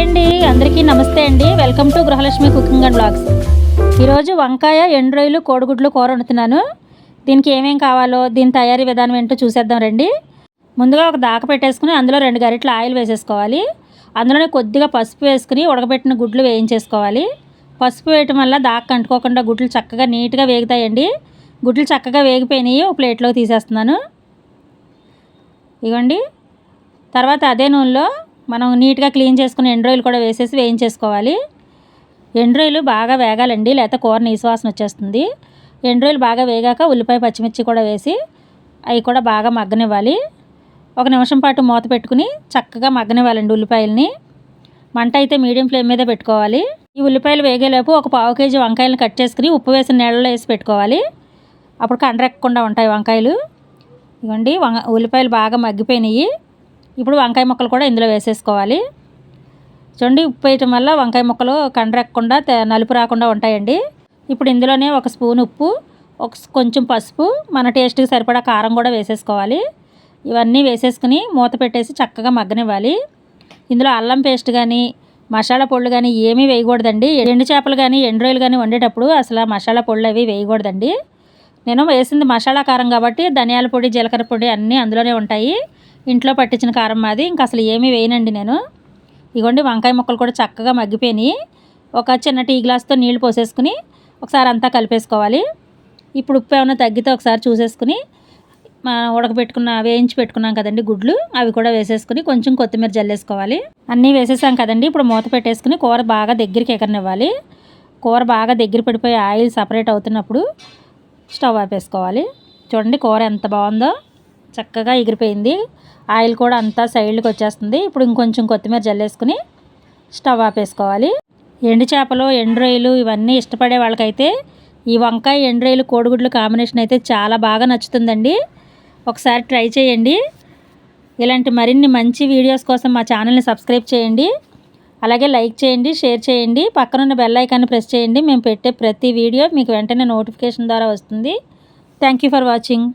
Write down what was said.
అండి అందరికీ నమస్తే అండి. Welcome to Gruhalakshmi cooking and blogs ఈరోజు వంకాయ ఎండ్రాయిలు కోడిగుడ్లు కూర వండుతున్నాను. దీనికి ఏమేం కావాలో దీని తయారీ విధానం ఏంటో చూసేద్దాం రండి. ముందుగా ఒక దాక పెట్టేసుకుని అందులో రెండు గరిటెలు ఆయిల్ వేసేసుకోవాలి. అందులోనే కొద్దిగా పసుపు వేసుకుని ఉడకబెట్టిన గుడ్లు వేయించేసుకోవాలి. పసుపు వేయటం వల్ల దాకా అంటుకోకుండా గుడ్లు చక్కగా నీట్గా వేగుతాయండి. గుడ్లు చక్కగా వేగిపోయినాయి ఒక ప్లేట్లోకి తీసేస్తున్నాను. ఇగోండి. తర్వాత అదే నూనెలో మనం నీట్గా క్లీన్ చేసుకుని ఎండ్రాయిల్ కూడా వేసేసి వేయించేసుకోవాలి. ఎండ్రాయిలు బాగా వేగాలండి లేకపోతే కూర నీసువాసన వచ్చేస్తుంది. ఎండ్రాయిలు బాగా వేగాక ఉల్లిపాయ పచ్చిమిర్చి కూడా వేసి అవి కూడా బాగా మగ్గనివ్వాలి. ఒక నిమిషం పాటు మూత పెట్టుకుని చక్కగా మగ్గనివ్వాలండి ఉల్లిపాయలని. మంట అయితే మీడియం ఫ్లేమ్ మీద పెట్టుకోవాలి. ఈ ఉల్లిపాయలు వేగేలోపు ఒక పావు కేజీ వంకాయలను కట్ చేసుకుని ఉప్పు వేసిన నీళ్ళలో వేసి పెట్టుకోవాలి. అప్పుడు కండ్రెక్కకుండా ఉంటాయి వంకాయలు. ఇవ్వండి వంగ ఉల్లిపాయలు బాగా మగ్గిపోయినాయి. ఇప్పుడు వంకాయ ముక్కలు కూడా ఇందులో వేసేసుకోవాలి. చూడండి ఉప్పు వేయటం వల్ల వంకాయ ముక్కలు కండ్రెక్కకుండా నలుపు రాకుండా ఉంటాయండి. ఇప్పుడు ఇందులోనే ఒక స్పూన్ ఉప్పు ఒక కొంచెం పసుపు మన టేస్ట్కి సరిపడా కారం కూడా వేసేసుకోవాలి. ఇవన్నీ వేసేసుకుని మూత పెట్టేసి చక్కగా మగ్గనివ్వాలి. ఇందులో అల్లం పేస్ట్ కానీ మసాలా పొళ్ళు కానీ ఏమీ వేయకూడదండి. ఎండు చేపలు కానీ ఎండు రొయ్యలు కానీ వండేటప్పుడు అసలు మసాలా పొళ్ళు అవి వేయకూడదండి. నేను వేసింది మసాలా కారం కాబట్టి ధనియాల పొడి జీలకర్ర పొడి అన్నీ అందులోనే ఉంటాయి. ఇంట్లో పట్టించిన కారం మాది. ఇంకా అసలు ఏమీ వేయనండి నేను. ఇగోండి వంకాయ ముక్కలు కూడా చక్కగా మగ్గిపోయినాయి. ఒక చిన్న టీ గ్లాస్తో నీళ్ళు పోసేసుకుని ఒకసారి అంతా కలిపేసుకోవాలి. ఇప్పుడు ఉప్పు ఏమైనా తగ్గితే ఒకసారి చూసేసుకుని ఉడకబెట్టుకున్న వేయించి పెట్టుకున్నాం కదండి గుడ్లు అవి కూడా వేసేసుకుని కొంచెం కొత్తిమీర జల్లేసుకోవాలి. అన్నీ వేసేసాం కదండి ఇప్పుడు మూత పెట్టేసుకుని కూర బాగా దగ్గరికి ఎగరనివ్వాలి. కూర బాగా దగ్గర పడిపోయి ఆయిల్ సపరేట్ అవుతున్నప్పుడు స్టవ్ ఆపేసుకోవాలి. చూడండి కూర ఎంత బాగుందో. చక్కగా ఎగిరిపోయింది. ఆయిల్ కూడా అంతా సైడ్కి వచ్చేస్తుంది. ఇప్పుడు ఇంకొంచెం కొత్తిమీర జల్లేసుకుని స్టవ్ ఆపేసుకోవాలి. ఎండు చేపలు ఎండు రొయ్యలు ఇవన్నీ ఇష్టపడే వాళ్ళకైతే ఈ వంకాయ ఎండు రొయ్యలు కోడిగుడ్లు కాంబినేషన్ అయితే చాలా బాగా నచ్చుతుందండి. ఒకసారి ట్రై చేయండి. ఇలాంటి మరిన్ని మంచి వీడియోస్ కోసం మా ఛానల్ని సబ్స్క్రైబ్ చేయండి. అలాగే లైక్ చేయండి షేర్ చేయండి. పక్కనున్న బెల్ ఐకాన్ని ప్రెస్ చేయండి. మేము పెట్టే ప్రతి వీడియో మీకు వెంటనే నోటిఫికేషన్ ద్వారా వస్తుంది. Thank for watching.